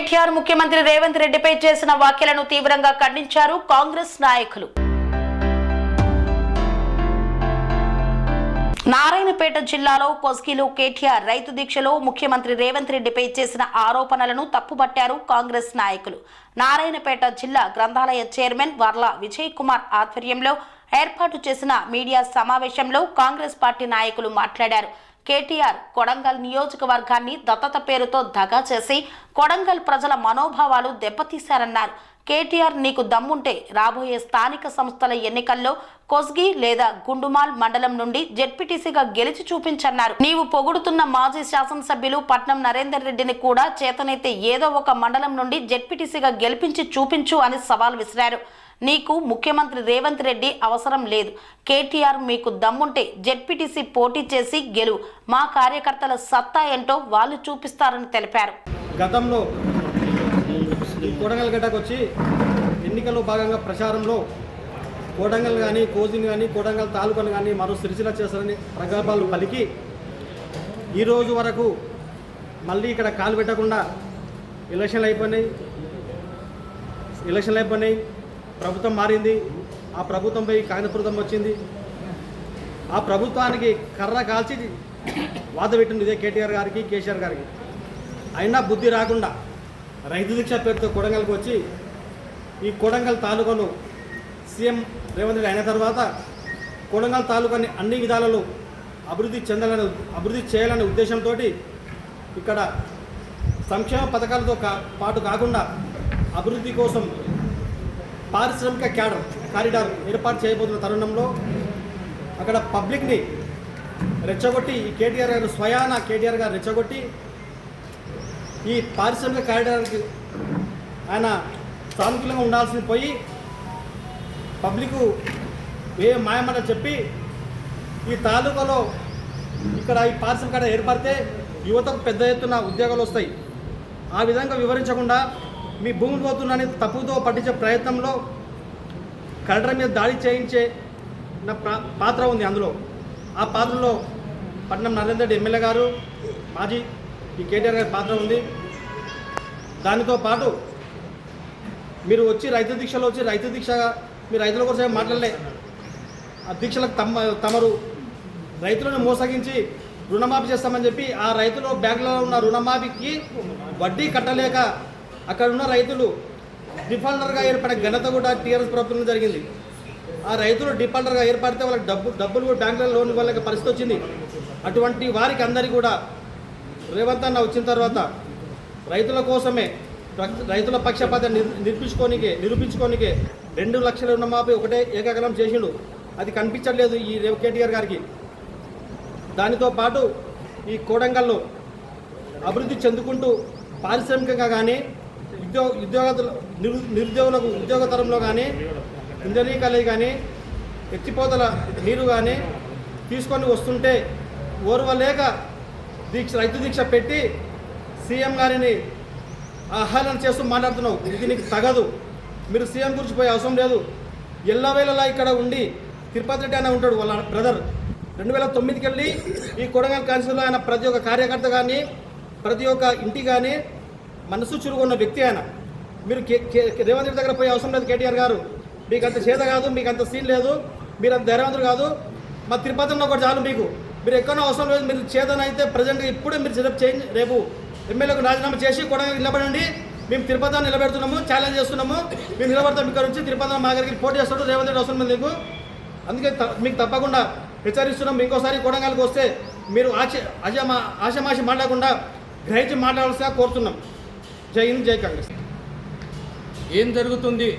కేటీఆర్ ముఖ్యమంత్రి రేవంత్ రెడ్డిపై చేసిన వ్యాఖ్యలను తీవ్రంగా ఖండించారు కాంగ్రెస్ నాయకులు. నారాయణపేట జిల్లాలో కొస్కిలో కేటీఆర్ రైతు దీక్షలో ముఖ్యమంత్రి రేవంత్ రెడ్డిపై చేసిన ఆరోపణలను తప్పుపట్టారు కాంగ్రెస్ నాయకులు. నారాయణపేట జిల్లా గ్రంథాలయ చైర్మన్ వర్ల విజయ్ కుమార్ ఆధ్వర్యంలో ఏర్పాటు చేసిన మీడియా సమావేశంలో కాంగ్రెస్ పార్టీ నాయకులు మాట్లాడారు. కేటీఆర్ కొడంగల్ నియోజకవర్గాన్ని దత్తత పేరుతో దగా చేసి కొడంగల్ ప్రజల మనోభావాలు దెబ్బతీశారన్నారు. కేటీఆర్ నీకు దమ్ముంటే రాబోయే స్థానిక సంస్థల ఎన్నికల్లో కొస్గి లేదా గుండుమాల్ మండలం నుండి జెడ్పీటీసీగా గెలిచి చూపించన్నారు. నీవు పొగుడుతున్న మాజీ శాసనసభ్యులు పట్నం నరేందర్ రెడ్డిని కూడా చేతనైతే ఏదో ఒక మండలం నుండి జెడ్పీటీసీగా గెలిపించి చూపించు అని సవాల్ విసిరారు. నీకు ముఖ్యమంత్రి రేవంత్ రెడ్డి అవసరం లేదు. కేటీఆర్ మీకు దమ్ముంటే జెడ్పీటీసీ పోటీ చేసి గెలు. మా కార్యకర్తల సత్తా ఏంటో వాళ్ళు చూపిస్తారని తెలిపారు. గతంలో ఈ వచ్చి ఎన్నికల్లో భాగంగా ప్రచారంలో కోడంగల్ కానీ కోజిన్ కానీ కోడంగల్ తాలూకాలు కానీ మరో సిరిసిల చేస్తారని ప్రగల్భాలు పలికి ఈరోజు వరకు మళ్ళీ ఇక్కడ కాలు పెట్టకుండా ఎలక్షన్లు అయిపోయినాయి. ఎలక్షన్లు అయిపోయినాయి. ప్రభుత్వం మారింది ఆ ప్రభుత్వం పోయి కాంగ్రెస్ ప్రభుత్వం వచ్చింది. ఆ ప్రభుత్వానికి కర్ర కాల్చి వాద పెట్టింది ఇదే కేటీఆర్ గారికి కేసీఆర్ గారికి. అయినా బుద్ధి రాకుండా రైతు దీక్ష పేరుతో కొడంగల్కి వచ్చి ఈ కొడంగల్ తాలూకాను సీఎం రేవంత్ రెడ్డి అయిన తర్వాత కొడంగల్ తాలూకాని అన్ని విధాలలో అభివృద్ధి చెందాలని అభివృద్ధి చేయాలనే ఉద్దేశంతో ఇక్కడ సంక్షేమ పథకాలతో కా పాటు కాకుండా అభివృద్ధి కోసం పారిశ్రామిక క్యాడర్ కారిడార్ ఏర్పాటు చేయబోతున్న తరుణంలో అక్కడ పబ్లిక్ని రెచ్చగొట్టి ఈ కేటీఆర్ గారు స్వయాన కేటీఆర్ గారు రెచ్చగొట్టి ఈ పారిశ్రామిక కారిడార్కి ఆయన సానుకూలంగా ఉండాల్సింది పోయి పబ్లిక్ ఏ మాయమాట చెప్పి ఈ తాలూకాలో ఇక్కడ ఈ పారిశ్రామిక ఏర్పడితే యువతకు పెద్ద ఎత్తున ఉద్యోగాలు వస్తాయి. ఆ విధంగా వివరించకుండా మీ భూములు పోతున్నారని తప్పుతో పట్టించే ప్రయత్నంలో కలెక్టర్ మీద దాడి చేయించే నా పాత్ర ఉంది అందులో. ఆ పాత్రలో పట్నం నరేందర్ రెడ్డి ఎమ్మెల్యే గారు మాజీ ఈ కేటీఆర్ గారి పాత్ర ఉంది. దానితో పాటు మీరు వచ్చి రైతు దీక్షలో వచ్చి రైతు దీక్షగా మీరు రైతుల కోసం మాట్లాడలే. ఆ దీక్షలకు తమ తమరు రైతులను మోసగించి రుణమాఫీ చేస్తామని చెప్పి ఆ రైతులు బ్యాంకులో ఉన్న రుణమాఫీకి వడ్డీ కట్టలేక అక్కడ ఉన్న రైతులు డిఫాల్టర్గా ఏర్పడే ఘనత కూడా టీఆర్ఎస్ ప్రభుత్వం జరిగింది. ఆ రైతులు డిఫాల్టర్గా ఏర్పడితే వాళ్ళకి డబ్బు డబ్బులు కూడా బ్యాంకులలో లోన్ ఇవ్వలేక పరిస్థితి వచ్చింది. అటువంటి వారికి అందరికీ కూడా రేవంత్ అన్న వచ్చిన తర్వాత రైతుల కోసమే రైతుల పక్షపాత నిర్పించుకోనికే నిరూపించుకోనికే రెండు లక్షల రుణమాఫీ ఒకటే ఏకాగ్రం చేసిండు. అది కనిపించట్లేదు ఈ కేటీఆర్ గారికి. దానితో పాటు ఈ కోడంగల్లో అభివృద్ధి చెందుకుంటూ పారిశ్రామికంగా కానీ ఉద్యోగ ఉద్యోగతులు నిరు నిరుద్యోగులకు ఉద్యోగతరంలో కానీ ఇంజనీరింగ్ కానీ ఎత్తిపోతల నీరు కానీ తీసుకొని వస్తుంటే ఓర్వలేక దీక్ష రైతు దీక్ష పెట్టి సీఎం గారిని ఆహ్వానం చేస్తూ మాట్లాడుతున్నావు. ఇది నీకు తగదు. మీరు సీఎం గురించి పోయే అవసరం లేదు. ఎల్లవేళలా ఇక్కడ ఉండి తిరుపతి రెడ్డి ఆయన ఉంటాడు వాళ్ళ బ్రదర్. రెండు వేల తొమ్మిదికి వెళ్ళి ఈ కొడంగల్ కాన్సిల్లో ఆయన ప్రతి ఒక్క కార్యకర్త కానీ ప్రతి ఒక్క ఇంటి కానీ మనసు చురుకున్న వ్యక్తి ఆయన. మీరు కే రేవంత్ రెడ్డి దగ్గర పోయే అవసరం లేదు కేటీఆర్ గారు. మీకు అంత చేత కాదు మీకు అంత సీన్ లేదు. మీరు అంత ధైర్యవంతులు కాదు. మా తిరుపతిలో ఒకటి చాలు మీకు. మీరు ఎక్కడో అవసరం లేదు మీరు చేతనైతే ప్రజెంట్ ఇప్పుడే మీరు సెటప్ చేంజ్ రేపు ఎమ్మెల్యేకు రాజీనామా చేసి కూడా నిలబడండి. మేము తిరుపతిని నిలబెడుతున్నాము ఛాలెంజ్ చేస్తున్నాము. మేము నిలబడతాం ఇక్కడ నుంచి తిరుపతి మా దగ్గరికి పోటీ చేస్తాడు రేవంత్ రెడ్డి అవసరం లేదు మీకు. అందుకే త- మీకు తప్పకుండా హెచ్చరిస్తున్నాం. ఇంకోసారి కొడంగల్కి వస్తే మీరు ఆశ ఆశమాషి మాట్లాడకుండా గ్రహించి మాట్లాడాల్సిగా కోరుతున్నాం. జై హింద్ జై కాంగ్రెస్. ఏం జరుగుతుంది?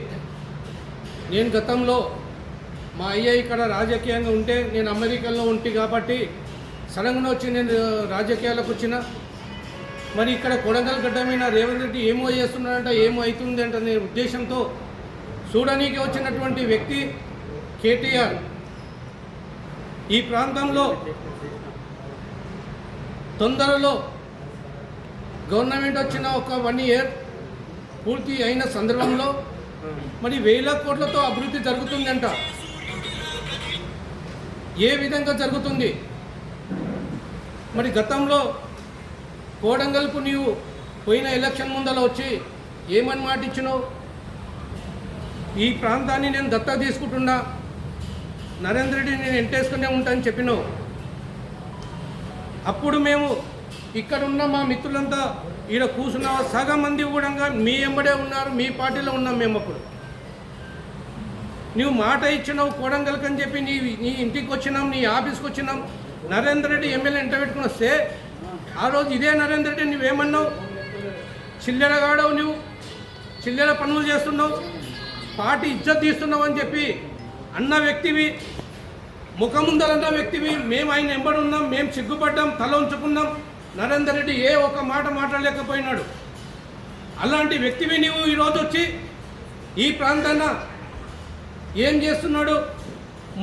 నేను గతంలో మా అయ్య ఇక్కడ రాజకీయంగా ఉంటే నేను అమెరికాలో ఉంటి కాబట్టి సడన్గా వచ్చి నేను రాజకీయాలకు వచ్చిన. మరి ఇక్కడ కొడంగల్ గడ్డ మీద రేవంత్ రెడ్డి ఏమో చేస్తున్నాడంట ఏమో అవుతుంది అంటే అనే ఉద్దేశంతో చూడనీకి వచ్చినటువంటి వ్యక్తి కేటీఆర్. ఈ ప్రాంతంలో తొందరలో గవర్నమెంట్ వచ్చిన ఒక వన్ ఇయర్ పూర్తి అయిన సందర్భంలో మరి వేల కోట్లతో అభివృద్ధి జరుగుతుందంట. ఏ విధంగా జరుగుతుంది? మరి గతంలో కోడంగల్కు నీవు పోయిన ఎలక్షన్ ముందర వచ్చి ఏమని మాట ఇచ్చినావు? ఈ ప్రాంతాన్ని నేను దత్తా తీసుకుంటున్నా నరేంద్ర రెడ్డి నేను ఎంటేసుకునే ఉంటానని చెప్పినావు. అప్పుడు మేము ఇక్కడ ఉన్న మా మిత్రులంతా ఈడ కూర్చున్న సగం మంది కూడా మీ ఎంబడే ఉన్నారు మీ పార్టీలో ఉన్నాం మేము అప్పుడు. నువ్వు మాట ఇచ్చినావు కోడంగల్కి అని చెప్పి నీ నీ ఇంటికి వచ్చినాం నీ ఆఫీస్కి వచ్చినాం. నరేంద్ర రెడ్డి ఎమ్మెల్యే ఎంట పెట్టుకుని వస్తే ఆ రోజు ఇదే నరేంద్ర రెడ్డి నువ్వేమన్నావు? చిల్లెరగాడవు నువ్వు. చిల్లెర పనులు చేస్తున్నావు. పార్టీ ఇజ్జత్ తీస్తున్నావు అని చెప్పి అన్న వ్యక్తివి ముఖముందరన్న వ్యక్తివి. మేము ఆయన ఎంబడి ఉన్నాం మేము సిగ్గుపడ్డాం తల ఉంచుకున్నాం. నరేందర్ రెడ్డి ఏ ఒక్క మాట మాట్లాడలేకపోయినాడు. అలాంటి వ్యక్తివి నీవు ఈరోజు వచ్చి ఈ ప్రాంతాన ఏం చేస్తున్నాడు?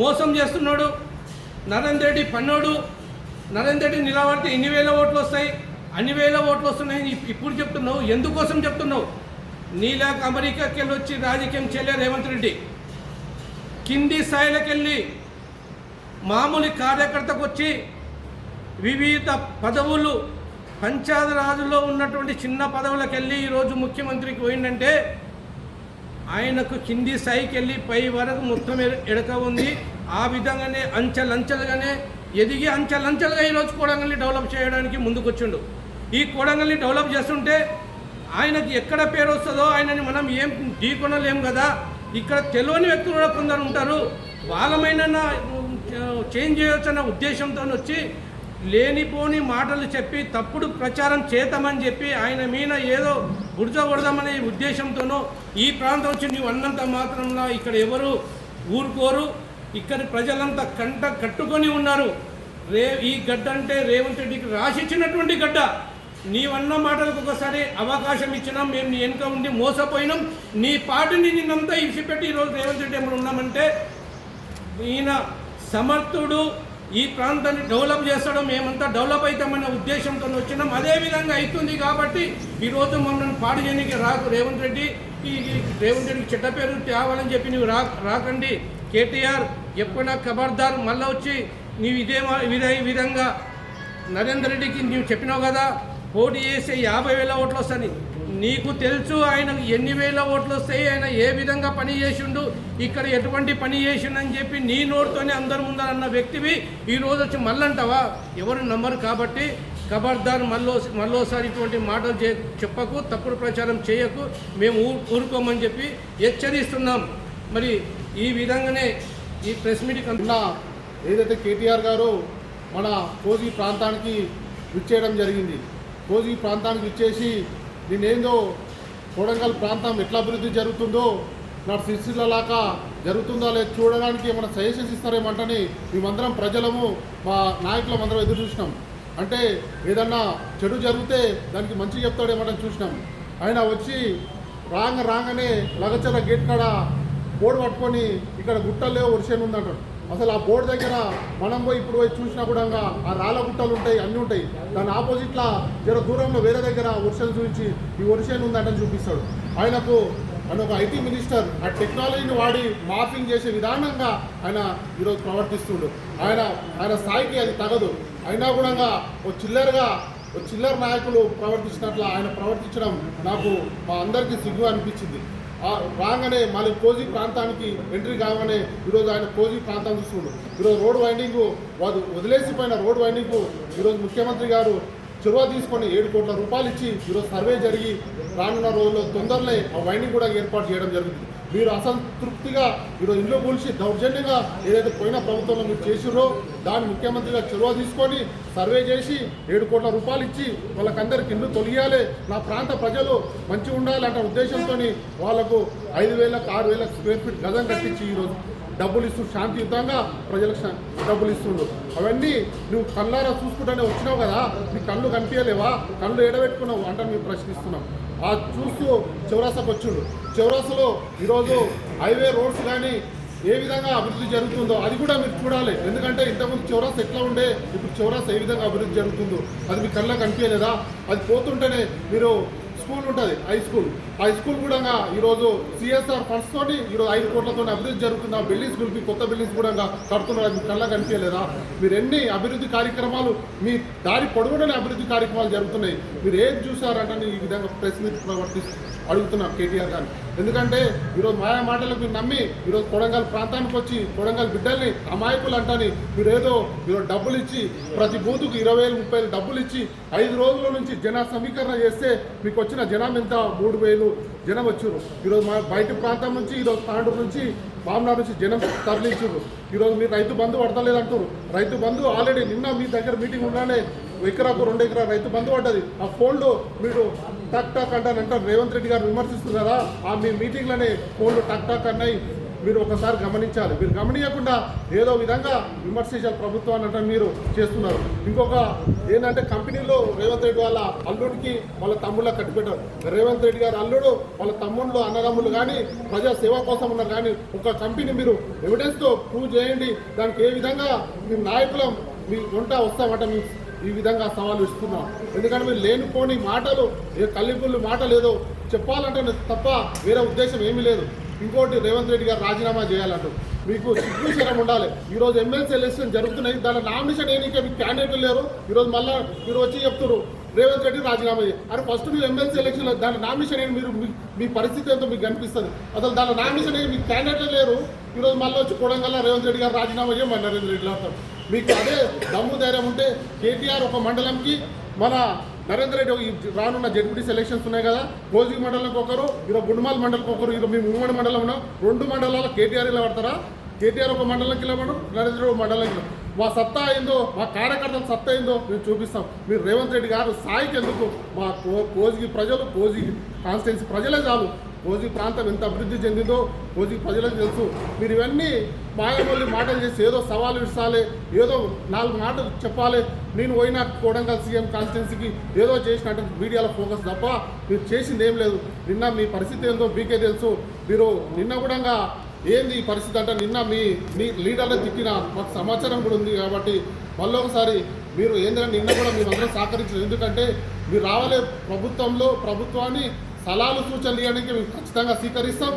మోసం చేస్తున్నాడు? నరేందర్ రెడ్డి పన్నోడు. నరేందర్ రెడ్డి నిలబడితే ఎన్ని వేల ఓట్లు వస్తాయి? అన్ని వేల ఓట్లు వస్తున్నాయి. ఇప్పుడు చెప్తున్నావు. ఎందుకోసం చెప్తున్నావు? నీలాక అమెరికాకి వెళ్ళి వచ్చి రాజకీయం చేయలే రేవంత్ రెడ్డి. కింది స్థాయిలోకి వెళ్ళి మామూలు కార్యకర్తకు వచ్చి వివిధ పదవులు పంచాయతీ రాజులో ఉన్నటువంటి చిన్న పదవులకు వెళ్ళి ఈరోజు ముఖ్యమంత్రికి పోయిందంటే ఆయనకు కింది స్థాయికి వెళ్ళి పై వరకు మొత్తం ఎడక ఉంది. ఆ విధంగానే అంచెలంచెలుగానే ఎదిగి అంచెలంచెలుగా ఈరోజు కోడంగల్ని డెవలప్ చేయడానికి ముందుకొచ్చిండు. ఈ కోడంగల్ని డెవలప్ చేస్తుంటే ఆయనకి ఎక్కడ పేరు వస్తుందో ఆయనని మనం ఏం ఢీకొనలేం కదా. ఇక్కడ తెలియని వ్యక్తులు కూడా కొందరు ఉంటారు. వాళ్ళమైన చేంజ్ చేయొచ్చు అన్న ఉద్దేశంతో వచ్చి లేనిపోని మాటలు చెప్పి తప్పుడు ప్రచారం చేద్దామని చెప్పి ఆయన మీద ఏదో బుడజగొడదామనే ఉద్దేశంతోనో ఈ ప్రాంతం వచ్చి నువ్వు అన్నంత మాత్రంలో ఇక్కడ ఎవరు ఊరుకోరు? ఇక్కడ ప్రజలంతా కంట కట్టుకొని ఉన్నారు. రే ఈ గడ్డ అంటే రేవంత్ రెడ్డికి రాసిచ్చినటువంటి గడ్డ. నీవన్న మాటలకు ఒకసారి అవకాశం ఇచ్చినాం మేము నీ వెనుక ఉండి మోసపోయినాం. నీ పార్టీని నిన్నంతా ఇడిచిపెట్టి ఈరోజు రేవంత్ రెడ్డి ఎప్పుడు ఉన్నామంటే ఈయన సమర్థుడు ఈ ప్రాంతాన్ని డెవలప్ చేస్తాడు మేమంతా డెవలప్ అవుతామనే ఉద్దేశంతో వచ్చినాం. అదే విధంగా అవుతుంది కాబట్టి ఈరోజు మమ్మల్ని పాడు చేయడానికి రాకు రేవంత్ రెడ్డి. ఈ రేవంత్ రెడ్డికి చెడ్డ పేరు తేవాలని చెప్పి నువ్వు రా రాకండి. కేటీఆర్ ఎప్పుడైనా ఖబర్దార్ మళ్ళీ వచ్చి నీవు ఇదే మా- ఇదే విధంగా నరేందర్ రెడ్డికి నీవు చెప్పినావు కదా. పోటీ చేసే యాభై వేల ఓట్లు వస్తాయి. నీకు తెలుసు ఆయన ఎన్ని వేల ఓట్లు వస్తాయి ఆయన ఏ విధంగా పని చేసిండు ఇక్కడ ఎటువంటి పని చేసిండని చెప్పి నీ నోటితోనే అందరి ముందర అన్న వ్యక్తివి ఈ రోజు వచ్చి మళ్ళంటావా? ఎవరు నమ్మరు కాబట్టి ఖబర్దార్ మళ్ళీ మళ్ళోసారి ఇటువంటి మాటలు చే చెప్పకు తప్పుడు ప్రచారం చేయకు మేము ఊ ఊరుకోమని చెప్పి హెచ్చరిస్తున్నాం. మరి ఈ విధంగానే ఈ ప్రెస్ మీట్ నిన్న ఏదైతే కేటీఆర్ గారు మన కోజీ ప్రాంతానికి విచ్చేయడం జరిగింది కోజీ ప్రాంతానికి విచ్చేసి నేనేందో కోడంగల్ ప్రాంతం ఎట్లా అభివృద్ధి జరుగుతుందో నా సిరిసిల్ల లాగా జరుగుతుందా లేదు చూడడానికి ఏమైనా సజెషన్స్ ఇస్తారేమంటని మేమందరం ప్రజలము మా నాయకులం అందరం ఎదురు చూసినాం. అంటే ఏదన్నా చెడు జరిగితే దానికి మంచి చెప్తాడేమంటని చూసినాం. ఆయన వచ్చి రాంగ రాగానే లగచర గేట్ కాడ బోర్డు పట్టుకొని ఇక్కడ గుట్టలే వర్షం ఉందంటాడు అసలు ఆ బోర్డు దగ్గర మనం పోయి ఇప్పుడు పోయి చూసినా కూడా ఆ రాళ్ళ గుట్టలు ఉంటాయి అన్నీ ఉంటాయి. దాని ఆపోజిట్లో జర దూరంలో వేరే దగ్గర వర్షం చూపించి ఈ వర్షం ఉందంటని చూపిస్తాడు. ఆయనకు ఆయన ఒక ఐటీ మినిస్టర్ ఆ టెక్నాలజీని వాడి మార్ఫింగ్ చేసే విధానంగా ఆయన ఈరోజు ప్రవర్తిస్తుండు. ఆయన ఆయన స్థాయికి అది తగదు. అయినా కూడా ఓ చిల్లరగా ఓ చిల్లర నాయకులు ప్రవర్తించినట్లు ఆయన ప్రవర్తించడం నాకు మా అందరికీ సిగ్గు అనిపించింది. రాగానే మళ్ళీ కోజీ ప్రాంతానికి ఎంట్రీ కాగానే ఈరోజు ఆయన కోజీ ప్రాంతం చూస్తుండు. ఈరోజు రోడ్ వైండింగ్ వాడు వదిలేసిపోయిన రోడ్ వైండింగ్ ఈరోజు ముఖ్యమంత్రి గారు చొరవ తీసుకొని ఏడు కోట్ల రూపాయలు ఇచ్చి ఈరోజు సర్వే జరిగి రానున్న రోజుల్లో తొందరలో ఆ వైండింగ్ కూడా ఏర్పాటు చేయడం జరుగుతుంది. మీరు అసంతృప్తిగా ఈరోజు ఇంట్లో కూల్చి దౌర్జన్యంగా ఏదైతే పోయిన ప్రభుత్వంలో మీరు చేసిరో దాన్ని ముఖ్యమంత్రిగా చొరవ తీసుకొని సర్వే చేసి ఏడు కోట్ల రూపాయలు ఇచ్చి వాళ్ళకందరికి ఇల్లు తొలగియాలి నా ప్రాంత ప్రజలు మంచిగా ఉండాలి అన్న ఉద్దేశంతో వాళ్ళకు ఐదు వేలకు ఆరు వేలకు స్క్వేర్ ఫీట్ గజం కట్టించి ఈరోజు డబ్బులు ఇస్తూ శాంతియుతంగా ప్రజలకు శా- డబ్బులు ఇస్తుండు. అవన్నీ నువ్వు కళ్ళారా చూసుకుంటూనే వచ్చినావు కదా నీ కళ్ళు కనిపించలేవా? కళ్ళు ఎడబెట్టుకున్నావు అంటే మేము ప్రశ్నిస్తున్నాం. ఆ చూస్తూ చౌరాసకు వచ్చిండు. చౌరాసలో ఈరోజు హైవే రోడ్స్ కానీ ఏ విధంగా అభివృద్ధి జరుగుతుందో అది కూడా మీరు చూడాలి. ఎందుకంటే ఇంతకుముందు చౌరాస్ ఎట్లా ఉండే? ఇప్పుడు చౌరాస్ ఏ విధంగా అభివృద్ధి జరుగుతుందో. అది మీ కళ్ళ కనిపించలేదా? అది పోతుంటేనే మీరు స్కూల్ ఉంటుంది హై స్కూల్ హై స్కూల్ కూడా ఈరోజు సిఎస్ఆర్ ఫండ్స్ తోటి ఈరోజు ఐదు కోట్లతో అభివృద్ధి జరుగుతుంది? ఆ బిల్డింగ్స్ గురించి కొత్త బిల్డింగ్స్ కూడా కడుతున్నారు? మీకు కళ్ళ కనిపించలేదా? మీరు ఎన్ని అభివృద్ధి కార్యక్రమాలు మీ దారి పొడవుడని అభివృద్ధి కార్యక్రమాలు జరుగుతున్నాయి. మీరు ఏం చూసారంటే ఈ విధంగా ప్రెస్ మీట్ అడుగుతున్నాం కేటీఆర్ గారిని. ఎందుకంటే ఈరోజు మాయా మాటలకు మీరు నమ్మి ఈరోజు కొడంగల్ ప్రాంతానికి వచ్చి కొడంగల్ బిడ్డల్ని అమాయకులు అంటని మీరు ఏదో ఈరోజు డబ్బులు ఇచ్చి ప్రతి బూతుకు ఇరవై వేలు ముప్పై వేలు డబ్బులు ఇచ్చి ఐదు రోజుల నుంచి జన సమీకరణ చేస్తే మీకు వచ్చిన జనం ఎంత? మూడు వేలు జనం వచ్చారు. ఈరోజు మా బయట ప్రాంతం నుంచి ఈరోజు తాండూరు నుంచి మామనాడు నుంచి జనం తరలించారు. ఈరోజు మీరు రైతు బంధు పడతలేదు అంటారు రైతు బంధు ఆల్రెడీ నిన్న మీ దగ్గర మీటింగ్ ఉండాలి ఎకరాకు రెండు ఎకరా రైతు బంధు పడ్డది. ఆ ఫోన్లో మీరు టక్ టక్ అంటాను అంటారు. రేవంత్ రెడ్డి గారు విమర్శిస్తున్నారు కదా ఆ మీ మీటింగ్లోనే ఫోన్లు టక్ టక్ అన్నాయి. మీరు ఒకసారి గమనించాలి. మీరు గమనించకుండా ఏదో విధంగా విమర్శించాలి ప్రభుత్వాన్ని అంటే మీరు చేస్తున్నారు. ఇంకొక ఏంటంటే కంపెనీలో రేవంత్ రెడ్డి వాళ్ళ అల్లుడికి వాళ్ళ తమ్ముళ్ళ కట్టిపెట్టారు రేవంత్ రెడ్డి గారు అల్లుడు వాళ్ళ తమ్ముళ్ళు అన్నదమ్ములు కానీ ప్రజా సేవ కోసం ఉన్నారు కానీ ఒక కంపెనీ మీరు ఎవిడెన్స్తో ప్రూవ్ చేయండి. దానికి ఏ విధంగా మీ నాయకులం మీ వంట వస్తామంటే మీ ఈ విధంగా సవాలు ఇస్తున్నాం. ఎందుకంటే మీరు లేనిపోని మాటలు ఏ కల్లిపుల్లి మాటలు ఏదో చెప్పాలంటే తప్ప వేరే ఉద్దేశం ఏమీ లేదు. ఇంకోటి రేవంత్ రెడ్డి గారు రాజీనామా చేయాలంటూ. మీకు సిగ్గు ఉండాలి. ఈరోజు ఎమ్మెల్సీ ఎలక్షన్ జరుగుతున్నాయి. దాని నామినేషన్ ఏనికే మీకు క్యాండిడేట్లు లేరు. ఈరోజు మళ్ళీ మీరు వచ్చి చెప్తున్నారు రేవంత్ రెడ్డి రాజీనామా చేయాలి అరే ఫస్ట్ మీరు ఎమ్మెల్సీ ఎలక్షన్లో దాని నామినేషన్ ఏంటి మీరు మీ- మీ పరిస్థితి ఏంటో మీకు కనిపిస్తుంది అసలు దాని నామినేషన్ ఏంటి మీకు క్యాండిడేట్లు లేరు. ఈరోజు మళ్ళీ వచ్చి కొడంగల్ రేవంత్ రెడ్డి గారు రాజీనామా చేయమని నరేంద్ర రెడ్డి అంటారు మీకు అదే దమ్ము ధైర్యం ఉంటే కేటీఆర్ ఒక మండలంకి మన నరేంద్ర రెడ్డి రానున్న జడ్పీటీ సెలక్షన్స్ ఉన్నాయి కదా. భోజీ మండలంకి ఒకరు ఈరోజు గుండుమాల్ మండలికి ఒకరు ఈరోజు మేము ఉమ్మడి మండలం ఉన్నాం. రెండు మండలాల కేటీఆర్ ఇలా పడతారా కేటీఆర్ ఒక మండలంకి ఇవ్వడం నరేంద్ర రెడ్డి మండలంకి మా సత్తా ఏందో మా కార్యకర్తల సత్తా ఏందో మేము చూపిస్తాం. మీరు రేవంత్ రెడ్డి గారు స్థాయికి ఎందుకు? మా కో కోజికి ప్రజలు కోజిగి కాన్స్టిట్యున్సీ ప్రజలే చాలు. కోజి ప్రాంతం ఎంత అభివృద్ధి చెందిందో రోజు ప్రజలకు తెలుసు. మీరు ఇవన్నీ మాయమల్లి మాటలు చేసి ఏదో సవాలు విడిచాలి ఏదో నాలుగు మాటలు చెప్పాలి. నేను పోయినా కోడంగల్ సీఎం కాన్స్టిట్యున్సీకి ఏదో చేసినట్టు మీడియాలో ఫోకస్ తప్ప మీరు చేసింది ఏం లేదు. నిన్న మీ పరిస్థితి ఏందో మీకే తెలుసు. మీరు నిన్న కూడా ఏంది ఈ పరిస్థితి అంటే నిన్న మీ మీ లీడర్లు తిట్టిన మాకు సమాచారం కూడా ఉంది కాబట్టి మళ్ళీ ఒకసారి మీరు ఏంటంటే నిన్న కూడా మీరు అందరూ సహకరించారు ఎందుకంటే మీరు రావాలే ప్రభుత్వంలో ప్రభుత్వాన్ని సలహాలు సూచనలు ఇవ్వడానికి మేము ఖచ్చితంగా స్వీకరిస్తాం.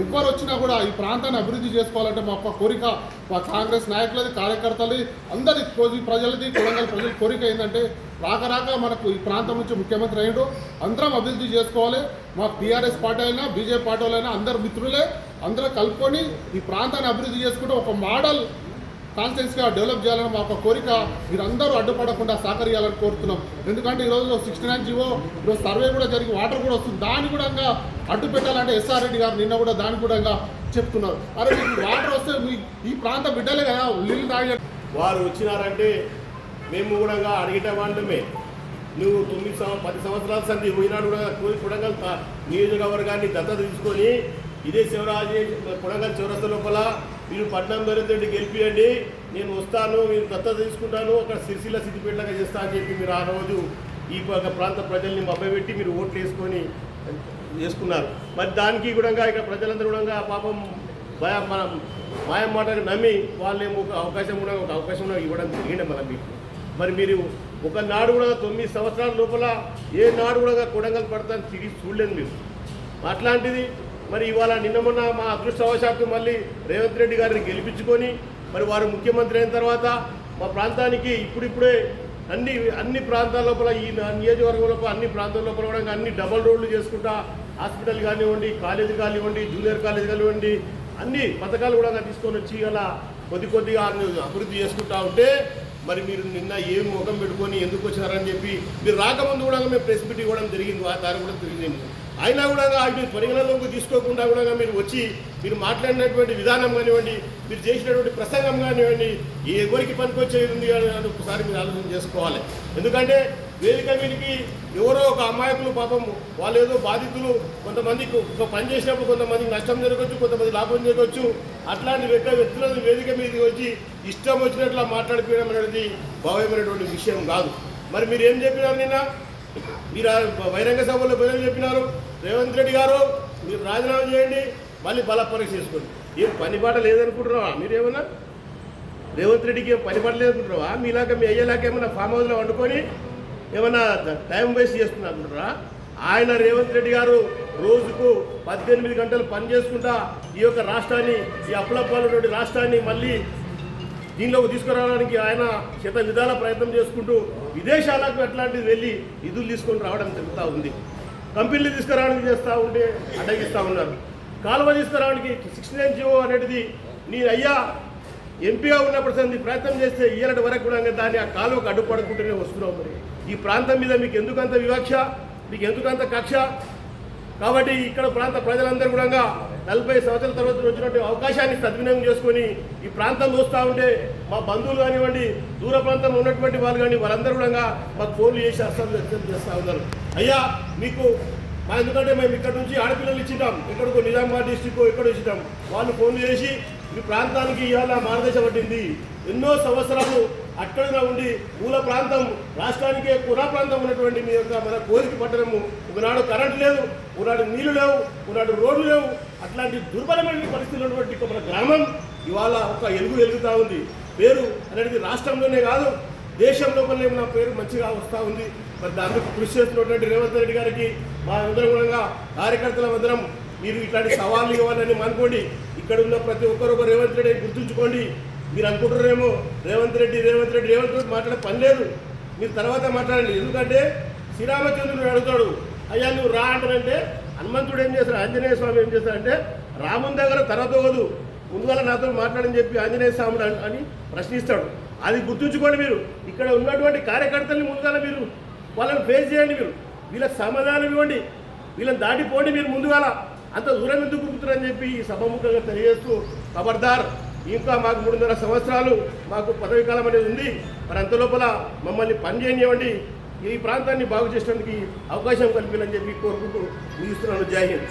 ఎవరు వచ్చినా కూడా ఈ ప్రాంతాన్ని అభివృద్ధి చేసుకోవాలంటే మా కోరిక మా కాంగ్రెస్ నాయకులది కార్యకర్తలది అందరి కోజి ప్రజలది కొడంగల్ ప్రజల కోరిక ఏంటంటే రాక రాక మనకు ఈ ప్రాంతం నుంచి ముఖ్యమంత్రి అయ్యాడు. అందరం అభివృద్ధి చేసుకోవాలి. మా టీఆర్ఎస్ పార్టీ అయినా బీజేపీ పార్టీ వాళ్ళైనా అందరు మిత్రులే అందరూ కలుపుకొని ఈ ప్రాంతాన్ని అభివృద్ధి చేసుకుంటే ఒక మోడల్ కాన్స్టెన్స్గా డెవలప్ చేయాలని మా ఒక కోరిక. మీరందరూ అడ్డుపడకుండా సహకరియాలని కోరుతున్నాం. ఎందుకంటే ఈరోజు సిక్స్టీ నైన్ జీవో ఈరోజు సర్వే కూడా జరిగి వాటర్ కూడా వస్తుంది. దాన్ని కూడా అడ్డు పెట్టాలంటే ఎస్ఆర్ రెడ్డి గారు నిన్న కూడా దాన్ని కూడా చెప్తున్నారు. అరే మీకు వాటర్ వస్తే మీ ఈ ప్రాంత బిడ్డలే కదా నీళ్ళు తాగే వారు వచ్చినారంటే మేము కూడా అడిగిట వాళ్ళమే. నువ్వు తొమ్మిది సంవ పది సంవత్సరాల సంధి పోయినాడు కూడా కోరి కొడంగల్ నియోజకవర్గాన్ని దత్తత తీసుకొని ఇదే శివరాజు కొడంగల్ చౌరస్తా లోపల మీరు పట్నం రెడ్డి గెలిపియండి నేను వస్తాను మీరు దత్తత తీసుకుంటాను అక్కడ సిరిసిల్ల సిద్దిపేటలాగా చేస్తా అని చెప్పి మీరు ఆ రోజు ఈ ప్రాంత ప్రజల్ని మభ్యపెట్టి మీరు ఓట్లు వేసుకొని చేసుకున్నారు మరి దానికి కూడా ఇక్కడ ప్రజలందరూ కూడా పాపం భయ మనం మాయం మాటలు నమ్మి వాళ్ళేమో ఒక అవకాశం కూడా ఒక అవకాశం కూడా ఇవ్వడం జరిగింది మనం మీకు. మరి మీరు ఒక నాడు కూడా తొమ్మిది సంవత్సరాల లోపల ఏ నాడు కూడా కొడంగల్ పడతాను తిరిగి చూడలేదు మీరు. అట్లాంటిది మరి ఇవాళ నిన్న మొన్న మా అదృష్టవశాత్తు మళ్ళీ రేవంత్ రెడ్డి గారిని గెలిపించుకొని మరి వారు ముఖ్యమంత్రి అయిన తర్వాత మా ప్రాంతానికి ఇప్పుడిప్పుడే అన్ని అన్ని ప్రాంతాల లోపల ఈ నియోజకవర్గం లోపల అన్ని ప్రాంతాల లోపల కూడా అన్ని డబల్ రోడ్లు చేసుకుంటా హాస్పిటల్ కానివ్వండి కాలేజీ కానివ్వండి జూనియర్ కాలేజ్ కానివ్వండి అన్ని పథకాలు కూడా తీసుకొని వచ్చి అలా కొద్ది కొద్దిగా అభివృద్ధి చేసుకుంటా ఉంటే మరి మీరు నిన్న ఏం ముఖం పెట్టుకొని ఎందుకు వచ్చారని చెప్పి మీరు రాకముందు కూడా మేము ప్రెస్ మీట్ ఇవ్వడం జరిగింది ఆ దారి కూడా తిరిగింది. అయినా కూడా అవి పరిగణలోకి తీసుకోకుండా కూడా మీరు వచ్చి మీరు మాట్లాడినటువంటి విధానం కానివ్వండి మీరు చేసినటువంటి ప్రసంగం కానివ్వండి ఎవరికి పనికొచ్చేది ఉంది అని ఒకసారి మీరు ఆలోచన చేసుకోవాలి. ఎందుకంటే వేదిక మీదకి ఎవరో ఒక అమాయకులు పాపం వాళ్ళు ఏదో బాధితులు కొంతమందికి ఒక పని చేసినప్పుడు కొంతమందికి నష్టం జరగవచ్చు కొంతమంది లాభం జరగవచ్చు అట్లాంటి వ్యక్తి వ్యక్తులను వేదిక మీదకి వచ్చి ఇష్టం వచ్చినట్లు మాట్లాడిపోయడం అనేది భావ్యమైనటువంటి విషయం కాదు. మరి మీరు ఏం చెప్పినారు నిన్న? మీరు బహిరంగ సభలో ప్రజలు చెప్పినారు. రేవంత్ రెడ్డి గారు మీరు రాజీనామా చేయండి మళ్ళీ బల పరీక్ష చేసుకోండి. ఏం పనిపాట లేదనుకుంటున్నావా? మీరేమన్నా? రేవంత్ రెడ్డికి ఏం పనిపాట లేదనుకుంటున్నావా? మీలాగా మీ అయ్యేలాగా ఏమన్నా ఫామ్ హౌస్లో వండుకొని ఏమన్నా టైం వేస్ట్ చేస్తున్నారా ఆయన రేవంత్ రెడ్డి గారు రోజుకు పద్దెనిమిది గంటలు పని చేసుకుంటా ఈ యొక్క రాష్ట్రాన్ని ఈ అప్పులపాలటువంటి రాష్ట్రాన్ని మళ్ళీ దీనిలోకి తీసుకురావడానికి ఆయన శత విధాల ప్రయత్నం చేసుకుంటూ విదేశాలకు అట్లాంటిది వెళ్ళి నిధులు తీసుకొని రావడం జరుగుతూ ఉంది. కంపెనీలు తీసుకురావడానికి చేస్తూ ఉంటే అడ్డగిస్తూ ఉన్నారు. కాలువ తీసుకురావడానికి సిక్స్టీ నైన్ జీవో అనేది నీ అయ్యా ఎంపీగా ఉన్నప్పుడు సంది ప్రయత్నం చేస్తే ఇయ్యలటి వరకు కూడా దాన్ని ఆ కాలువకు అడ్డుపడుకుంటూనే వస్తున్నాం మరి. ఈ ప్రాంతం మీద మీకు ఎందుకంత వివక్ష? మీకు ఎందుకంత కక్ష? కాబట్టి ఇక్కడ ప్రాంత ప్రజలందరూ కూడా నలభై సంవత్సరాల తర్వాత వచ్చినటువంటి అవకాశాన్ని సద్వినియోగం చేసుకొని ఈ ప్రాంతం చూస్తూ ఉంటే మా బంధువులు కానివ్వండి దూర ప్రాంతంలో ఉన్నటువంటి వాళ్ళు కానీ వాళ్ళందరూ కూడా మాకు ఫోన్లు చేసి అర్థం చేస్తూ ఉన్నారు. అయ్యా మీకు మా ఎందుకంటే మేము ఇక్కడ నుంచి ఆడపిల్లలు ఇచ్చినాం. ఎక్కడికో నిజామాబాద్ డిస్టిక్ ఎక్కడో ఇచ్చినాం. వాళ్ళు ఫోన్ చేసి మీ ప్రాంతానికి ఇవాళ మార్గదర్శ పట్టింది. ఎన్నో సంవత్సరాలు అక్కడగా ఉండి మూల ప్రాంతం రాష్ట్రానికే పురా ప్రాంతం ఉన్నటువంటి మీ యొక్క మన కోరిక పట్టణము. ఒకనాడు కరెంట్ లేదు ఒకనాడు నీళ్ళు లేవు ఒకనాడు రోడ్లు లేవు. అట్లాంటి దుర్బలమైన పరిస్థితులు ఉన్నటువంటి ఒక మన గ్రామం ఇవాళ ఒక ఎలుగు ఎలుగుతూ ఉంది. పేరు అనేది రాష్ట్రంలోనే కాదు దేశం లోపలనే నా పేరు మంచిగా వస్తూ ఉంది. మరి దానికి కృషి చేస్తున్నటువంటి రేవంత్ రెడ్డి గారికి మా అందరం కూడా కార్యకర్తల అందరం మీరు ఇట్లాంటి సవాళ్ళు ఇవ్వాలని అనుకోండి ఇక్కడ ఉన్న ప్రతి ఒక్కరు ఒక రేవంత్ రెడ్డి గుర్తుంచుకోండి. మీరు అనుకుంటారేమో రేవంత్ రెడ్డి రేవంత్ రెడ్డి రేవంత్ రెడ్డి మాట్లాడే పని లేదు. మీరు తర్వాత మాట్లాడండి. ఎందుకంటే శ్రీరామచంద్రుడు అడుగుతాడు అయ్యా నువ్వు రా అంటారంటే హనుమంతుడు ఏం చేస్తాడు ఆంజనేయ స్వామి ఏం చేస్తాడంటే రాముని దగ్గర తర్వాత వదు ముందుగా నాతో మాట్లాడని చెప్పి ఆంజనేయ స్వామి అని ప్రశ్నిస్తాడు. అది గుర్తుంచుకోండి మీరు. ఇక్కడ ఉన్నటువంటి కార్యకర్తల్ని ముందుగా మీరు వాళ్ళని ఫేస్ చేయండి మీరు. వీళ్ళకి సమాధానం ఇవ్వండి. వీళ్ళని దాటిపోండి మీరు ముందుగాల. అంత దూరం ఎందుకు గుర్తురని చెప్పి ఈ సభముఖంగా తెలియజేస్తూ ఖబర్దార్ ఇంకా మాకు మూడున్నర సంవత్సరాలు మాకు పదవి కాలం అనేది ఉంది. మరి అంత లోపల మమ్మల్ని పనిచేయనివ్వండి ఈ ప్రాంతాన్ని బాగు చేసేందుకు అవకాశం కల్పించాలని చెప్పి కోరుకుంటూ ముగిస్తున్నాను. Jai Hind.